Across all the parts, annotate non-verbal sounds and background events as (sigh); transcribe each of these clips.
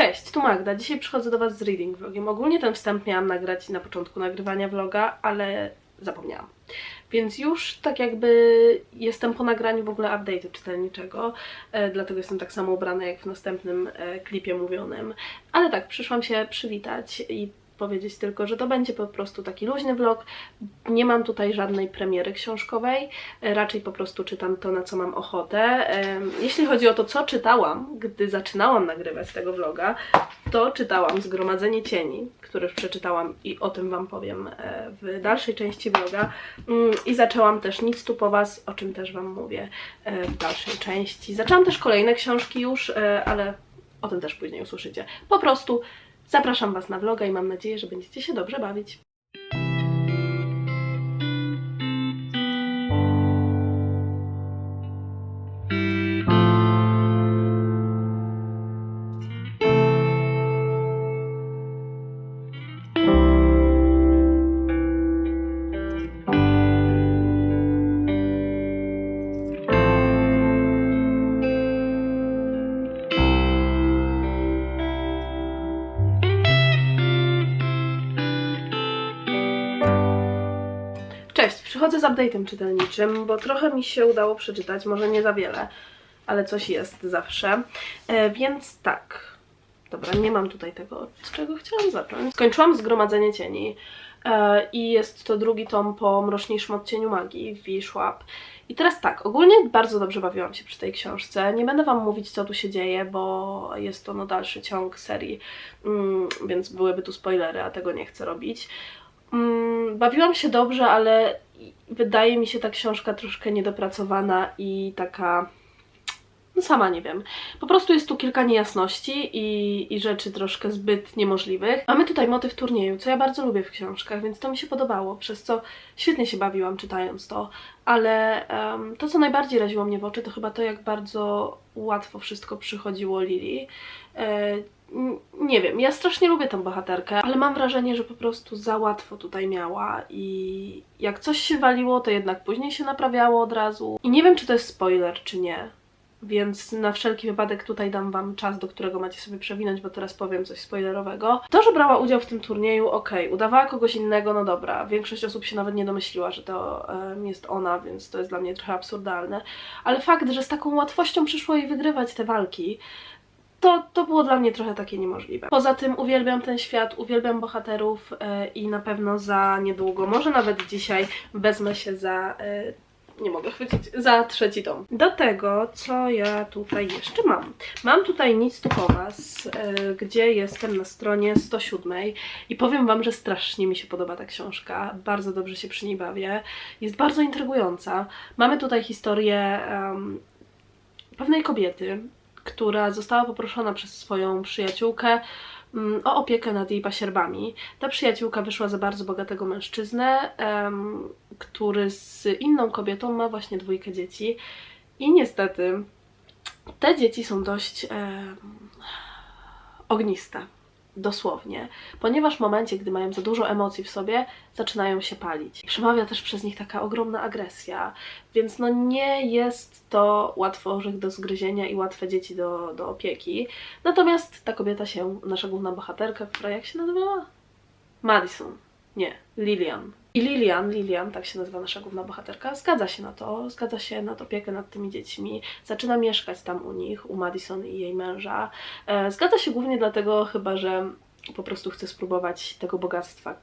Cześć, tu Magda. Dzisiaj przychodzę do Was z reading vlogiem. Ogólnie ten wstęp miałam nagrać na początku nagrywania vloga, ale zapomniałam. Więc już tak jakby jestem po nagraniu w ogóle update'u czytelniczego, e, dlatego jestem tak samo ubrana jak w następnym e, klipie mówionym. Ale tak, przyszłam się przywitać i powiedzieć tylko, że to będzie po prostu taki luźny vlog. Nie mam tutaj żadnej premiery książkowej, raczej po prostu czytam to, na co mam ochotę. Jeśli chodzi o to, co czytałam, gdy zaczynałam nagrywać tego vloga, to czytałam Zgromadzenie Cieni, które przeczytałam i o tym Wam powiem e, w dalszej części vloga. Mm, I zaczęłam też Nic tu po Was, o czym też Wam mówię e, w dalszej części. Zaczęłam też kolejne książki już, e, ale o tym też później usłyszycie. Po prostu zapraszam Was na vloga i mam nadzieję, że będziecie się dobrze bawić. Z update'em czytelniczym, bo trochę mi się udało przeczytać, może nie za wiele, ale coś jest zawsze. E, więc tak. Dobra, nie mam tutaj tego, od czego chciałam zacząć. Skończyłam Zgromadzenie Cieni e, i jest to drugi tom po Mroczniejszym Odcieniu Magii w Schwab. I teraz tak, ogólnie bardzo dobrze bawiłam się przy tej książce. Nie będę Wam mówić, co tu się dzieje, bo jest to no dalszy ciąg serii, mm, więc byłyby tu spoilery, a tego nie chcę robić. Mm, bawiłam się dobrze, ale wydaje mi się ta książka troszkę niedopracowana i taka. No sama nie wiem. Po prostu jest tu kilka niejasności i, i rzeczy troszkę zbyt niemożliwych. Mamy tutaj motyw turnieju, co ja bardzo lubię w książkach, więc to mi się podobało, przez co świetnie się bawiłam czytając to. Ale em, to, co najbardziej raziło mnie w oczy, to chyba to, jak bardzo łatwo wszystko przychodziło Lili. E, nie wiem, ja strasznie lubię tę bohaterkę, ale mam wrażenie, że po prostu za łatwo tutaj miała i jak coś się waliło, to jednak później się naprawiało od razu. I nie wiem, czy to jest spoiler, czy nie. Więc na wszelki wypadek tutaj dam wam czas, do którego macie sobie przewinąć, bo teraz powiem coś spoilerowego. To, że brała udział w tym turnieju, okej, udawała kogoś innego, no dobra. Większość osób się nawet nie domyśliła, że to em, jest ona, więc to jest dla mnie trochę absurdalne. Ale fakt, że z taką łatwością przyszło jej wygrywać te walki, to, to było dla mnie trochę takie niemożliwe. Poza tym uwielbiam ten świat, uwielbiam bohaterów e, i na pewno za niedługo, może nawet dzisiaj, wezmę się za. e, nie mogę chwycić, za trzeci tom. Do tego, co ja tutaj jeszcze mam. Mam tutaj nic tu po was, gdzie jestem na stronie 107 i powiem wam, że strasznie mi się podoba ta książka. Bardzo dobrze się przy niej bawię. Jest bardzo intrygująca. Mamy tutaj historię em, pewnej kobiety, która została poproszona przez swoją przyjaciółkę mm, o opiekę nad jej pasierbami. Ta przyjaciółka wyszła za bardzo bogatego mężczyznę, który z inną kobietą ma właśnie dwójkę dzieci. I niestety te dzieci są dość ogniste. Dosłownie, ponieważ w momencie, gdy mają za dużo emocji w sobie, zaczynają się palić. Przemawia też przez nich taka ogromna agresja, więc no nie jest to łatwy orzech do zgryzienia i łatwe dzieci do, do opieki. Natomiast ta kobieta się, nasza główna bohaterka, która jak się nazywała? Madison. Nie, Lilian. I Lilian, Lilian, tak się nazywa nasza główna bohaterka, zgadza się na to, zgadza się na opiekę nad tymi dziećmi, zaczyna mieszkać tam u nich, u Madison i jej męża. E, zgadza się głównie dlatego chyba, że po prostu chce spróbować tego bogactwa,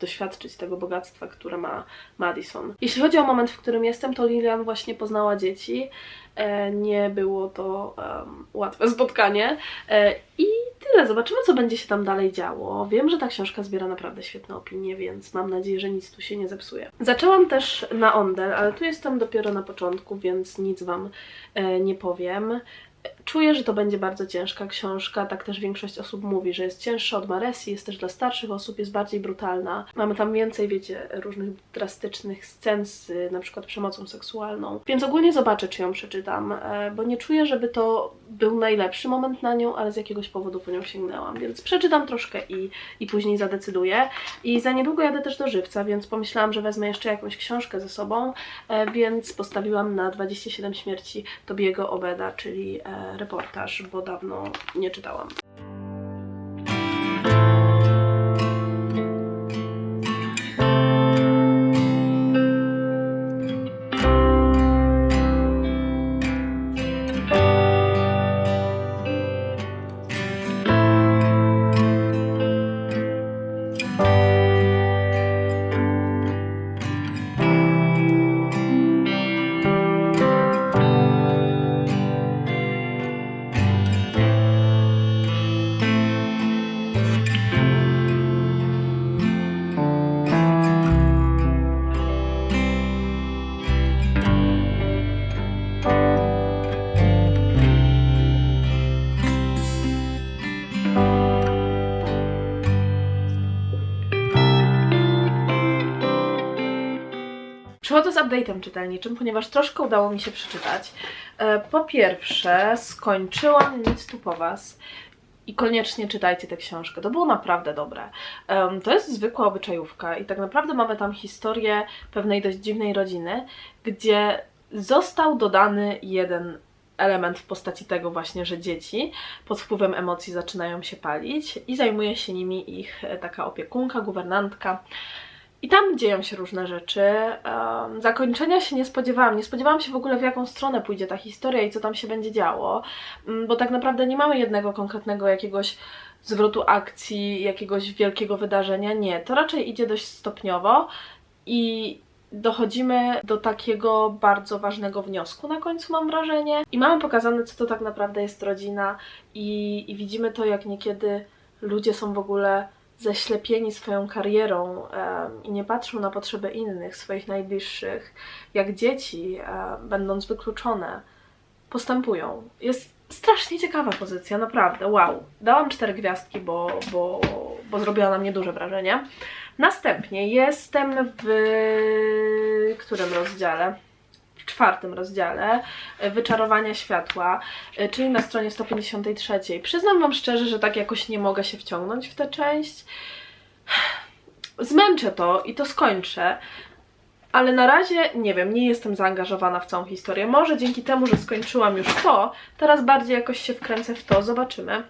doświadczyć tego bogactwa, które ma Madison. Jeśli chodzi o moment, w którym jestem, to Lilian właśnie poznała dzieci. E, nie było to em, łatwe (laughs) spotkanie. E, I tyle. Zobaczymy, co będzie się tam dalej działo. Wiem, że ta książka zbiera naprawdę świetne opinie, więc mam nadzieję, że nic tu się nie zepsuje. Zaczęłam też na Ondel, ale tu jestem dopiero na początku, więc nic Wam e, nie powiem. Czuję, że to będzie bardzo ciężka książka, tak też większość osób mówi, że jest cięższa od Maresi, jest też dla starszych osób, jest bardziej brutalna. Mamy tam więcej, wiecie, różnych drastycznych scen z na przykład przemocą seksualną. Więc ogólnie zobaczę, czy ją przeczytam, e, bo nie czuję, żeby to był najlepszy moment na nią, ale z jakiegoś powodu po nią sięgnęłam, więc przeczytam troszkę i, i później zadecyduję. I za niedługo jadę też do żywca, więc pomyślałam, że wezmę jeszcze jakąś książkę ze sobą, e, więc postawiłam na 27 śmierci Tobiego Obeda, czyli e, reportaż, bo dawno nie czytałam. Z update'em czytelniczym, ponieważ troszkę udało mi się przeczytać. E, Po pierwsze, skończyłam Nic tu po was. I koniecznie czytajcie tę książkę. To było naprawdę dobre. Em, to jest zwykła obyczajówka i tak naprawdę mamy tam historię pewnej dość dziwnej rodziny, gdzie został dodany jeden element w postaci tego właśnie, że dzieci pod wpływem emocji zaczynają się palić i zajmuje się nimi ich e, taka opiekunka, guwernantka. I tam dzieją się różne rzeczy. Em, zakończenia się nie spodziewałam. Nie spodziewałam się w ogóle, w jaką stronę pójdzie ta historia i co tam się będzie działo, Mm, bo tak naprawdę nie mamy jednego konkretnego jakiegoś zwrotu akcji, jakiegoś wielkiego wydarzenia. Nie, to raczej idzie dość stopniowo i dochodzimy do takiego bardzo ważnego wniosku na końcu, mam wrażenie. I mamy pokazane, co to tak naprawdę jest rodzina, i, i widzimy to, jak niekiedy ludzie są w ogóle zaślepieni swoją karierą i nie patrzą na potrzeby innych, swoich najbliższych, jak dzieci, będąc wykluczone, postępują. Jest strasznie ciekawa pozycja, naprawdę, wow. Dałam cztery gwiazdki, bo, bo, bo zrobiła na mnie duże wrażenie. Następnie jestem w którym rozdziale? Czwartym rozdziale e, Wyczarowania światła, e, czyli na stronie 153. Przyznam Wam szczerze, że tak jakoś nie mogę się wciągnąć w tę część. Zmęczę to i to skończę, ale na razie nie wiem, nie jestem zaangażowana w całą historię. Może dzięki temu, że skończyłam już to, teraz bardziej jakoś się wkręcę w to, zobaczymy.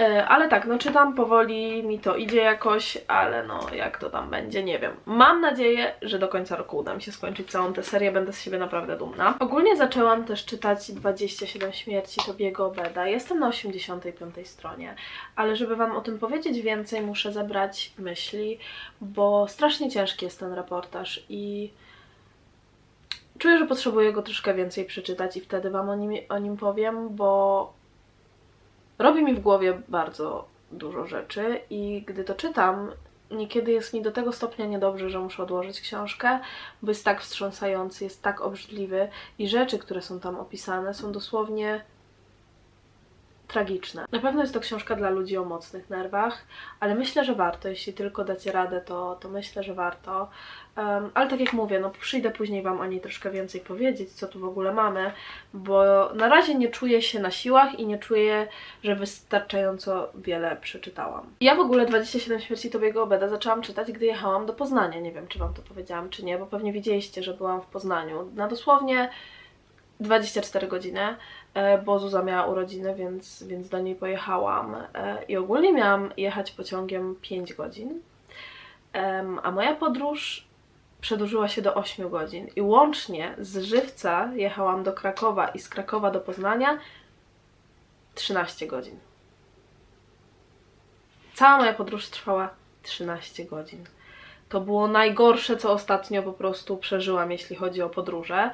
E, Ale tak, no czytam powoli, mi to idzie jakoś, ale no jak to tam będzie, nie wiem. Mam nadzieję, że do końca roku uda mi się skończyć całą tę serię, będę z siebie naprawdę dumna. Ogólnie zaczęłam też czytać 27 śmierci Tobiego Obeda. Jestem na 85 stronie, ale żeby Wam o tym powiedzieć więcej, muszę zebrać myśli, bo strasznie ciężki jest ten reportaż i czuję, że potrzebuję go troszkę więcej przeczytać i wtedy Wam o nim, o nim powiem, bo robi mi w głowie bardzo dużo rzeczy i gdy to czytam, niekiedy jest mi do tego stopnia niedobrze, że muszę odłożyć książkę, bo jest tak wstrząsający, jest tak obrzydliwy i rzeczy, które są tam opisane, są dosłownie tragiczne. Na pewno jest to książka dla ludzi o mocnych nerwach, ale myślę, że warto. Jeśli tylko dacie radę, to, to myślę, że warto. Em, ale tak jak mówię, no przyjdę później Wam o niej troszkę więcej powiedzieć, co tu w ogóle mamy, bo na razie nie czuję się na siłach i nie czuję, że wystarczająco wiele przeczytałam. Ja w ogóle 27 śmierci Tobiego Obeda zaczęłam czytać, gdy jechałam do Poznania. Nie wiem, czy Wam to powiedziałam, czy nie, bo pewnie widzieliście, że byłam w Poznaniu. Na dosłownie 24 godziny, bo Zuza miała urodziny, więc, więc do niej pojechałam. E, I ogólnie miałam jechać pociągiem 5 godzin, a moja podróż przedłużyła się do 8 godzin. I łącznie z Żywca jechałam do Krakowa i z Krakowa do Poznania 13 godzin. Cała moja podróż trwała 13 godzin. To było najgorsze, co ostatnio po prostu przeżyłam, jeśli chodzi o podróże.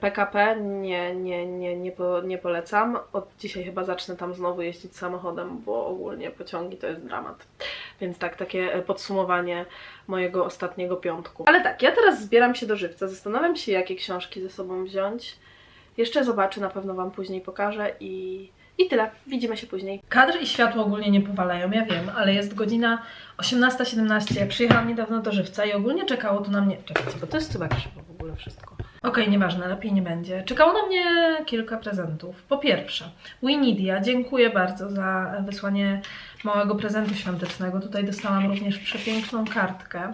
PKP nie, nie, nie, nie, po, nie polecam. Od dzisiaj chyba zacznę tam znowu jeździć samochodem, bo ogólnie pociągi to jest dramat. Więc tak, takie podsumowanie mojego ostatniego piątku. Ale tak, ja teraz zbieram się do żywca. Zastanawiam się, jakie książki ze sobą wziąć. Jeszcze zobaczę, na pewno Wam później pokażę i, i tyle. Widzimy się później. Kadr i światło ogólnie nie powalają, ja wiem, ale jest godzina 18.17. Ja przyjechałam niedawno do żywca i ogólnie czekało tu na mnie. Czekajcie, bo to jest chyba krzywo w ogóle wszystko. Okej, nieważne, lepiej nie będzie. Czekało na mnie kilka prezentów. Po pierwsze, Winidia, dziękuję bardzo za wysłanie małego prezentu świątecznego. Tutaj dostałam również przepiękną kartkę.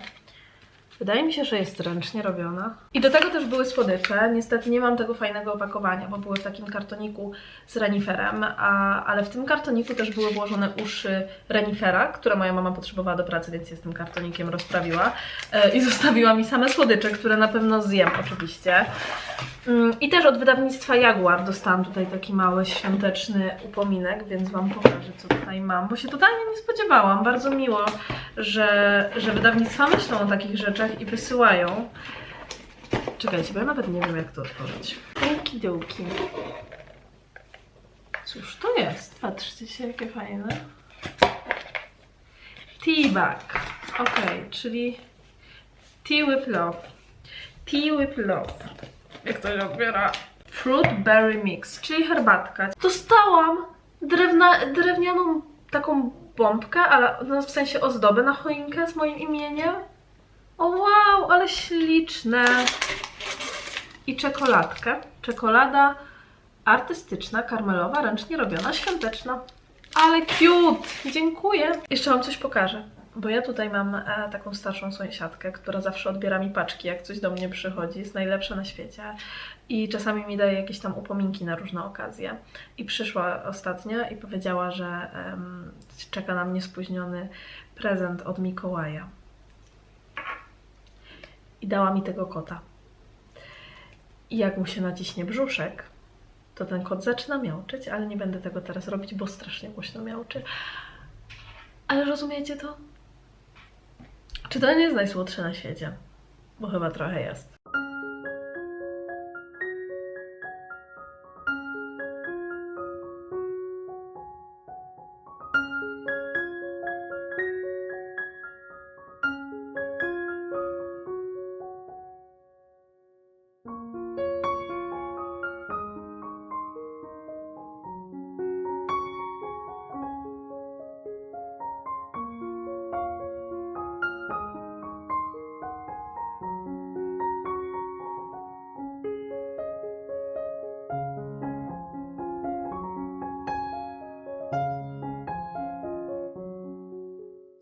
Wydaje mi się, że jest ręcznie robiona. I do tego też były słodycze. Niestety nie mam tego fajnego opakowania, bo były w takim kartoniku z reniferem, a, ale w tym kartoniku też były włożone uszy renifera, które moja mama potrzebowała do pracy, więc je z tym kartonikiem rozprawiła. E, I (laughs) zostawiła mi same słodycze, które na pewno zjem oczywiście. Mm, I też od wydawnictwa Jaguar dostałam tutaj taki mały świąteczny upominek, więc Wam pokażę, co tutaj mam, bo się totalnie nie spodziewałam. Bardzo miło, że, że wydawnictwa myślą o takich rzeczach i wysyłają. Czekajcie, bo ja nawet nie wiem, jak to otworzyć. Okidoki. Cóż to jest? Patrzcie się, jakie fajne. Tea bag. Okej, czyli tea with love. Tea with love. Jak to się odbiera? Fruit berry mix, czyli herbatka. Dostałam drewna, drewnianą taką bombkę, ale no w sensie ozdobę na choinkę z moim imieniem. O wow, ale śliczne. I czekoladkę. Czekolada artystyczna, karmelowa, ręcznie robiona, świąteczna. Ale cute! Dziękuję. Jeszcze Wam coś pokażę. Bo ja tutaj mam e, taką starszą sąsiadkę, która zawsze odbiera mi paczki, jak coś do mnie przychodzi. Jest najlepsza na świecie. I czasami mi daje jakieś tam upominki na różne okazje. I przyszła ostatnio i powiedziała, że czeka na mnie spóźniony prezent od Mikołaja. I dała mi tego kota. I jak mu się naciśnie brzuszek, to ten kot zaczyna miauczyć, ale nie będę tego teraz robić, bo strasznie głośno miauczy. Ale rozumiecie to? Czy to nie jest najsłodsze na świecie? Bo chyba trochę jest.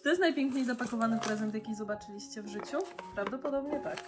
To jest najpiękniej zapakowany prezent, jaki zobaczyliście w życiu? Prawdopodobnie tak.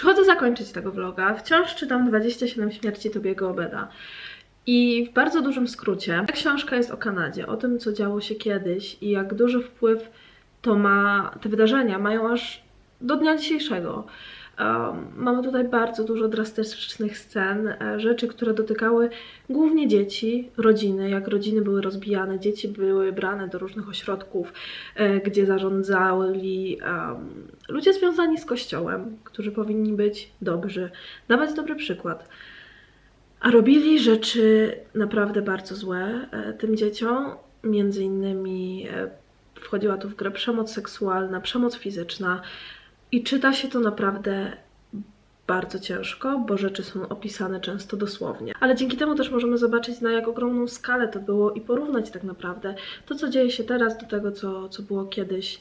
Przychodzę zakończyć tego vloga. Wciąż czytam 27 śmierci Tobiego Obeda. I w bardzo dużym skrócie, ta książka jest o Kanadzie, o tym, co działo się kiedyś i jak duży wpływ to ma, te wydarzenia mają aż do dnia dzisiejszego. Mamy tutaj bardzo dużo drastycznych scen, e, rzeczy, które dotykały głównie dzieci, rodziny, jak rodziny były rozbijane, dzieci były brane do różnych ośrodków, e, gdzie zarządzali ludzie związani z kościołem, którzy powinni być dobrzy, dawać dobry przykład. A robili rzeczy naprawdę bardzo złe e, tym dzieciom, między innymi wchodziła tu w grę przemoc seksualna, przemoc fizyczna i czyta się to naprawdę bardzo ciężko, bo rzeczy są opisane często dosłownie. Ale dzięki temu też możemy zobaczyć, na jak ogromną skalę to było i porównać tak naprawdę to, co dzieje się teraz do tego, co, co było kiedyś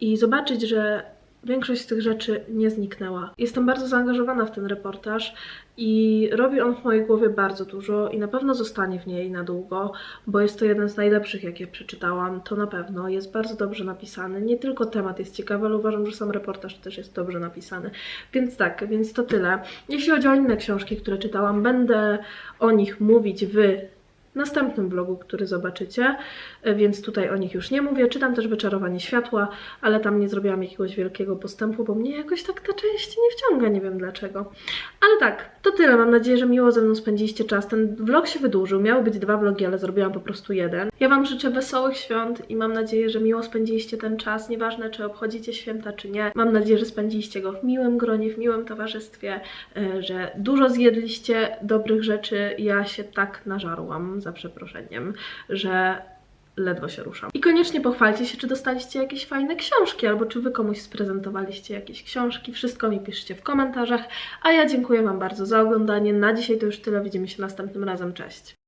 i zobaczyć, że większość z tych rzeczy nie zniknęła. Jestem bardzo zaangażowana w ten reportaż i robi on w mojej głowie bardzo dużo i na pewno zostanie w niej na długo, bo jest to jeden z najlepszych, jakie przeczytałam. To na pewno jest bardzo dobrze napisany. Nie tylko temat jest ciekawy, ale uważam, że sam reportaż też jest dobrze napisany. Więc tak, więc to tyle. Jeśli chodzi o inne książki, które czytałam, będę o nich mówić w następnym vlogu, który zobaczycie, e, więc tutaj o nich już nie mówię. Czytam też Wyczarowanie Światła, ale tam nie zrobiłam jakiegoś wielkiego postępu, bo mnie jakoś tak ta część nie wciąga, nie wiem dlaczego. Ale tak, to tyle. Mam nadzieję, że miło ze mną spędziliście czas. Ten vlog się wydłużył, miały być dwa vlogi, ale zrobiłam po prostu jeden. Ja Wam życzę wesołych świąt i mam nadzieję, że miło spędziliście ten czas, nieważne czy obchodzicie święta, czy nie. Mam nadzieję, że spędziliście go w miłym gronie, w miłym towarzystwie, e, że dużo zjedliście dobrych rzeczy. Ja się tak nażarłam, za przeproszeniem, że ledwo się ruszam. I koniecznie pochwalcie się, czy dostaliście jakieś fajne książki, albo czy wy komuś sprezentowaliście jakieś książki. Wszystko mi piszcie w komentarzach. A ja dziękuję Wam bardzo za oglądanie. Na dzisiaj to już tyle. Widzimy się następnym razem. Cześć!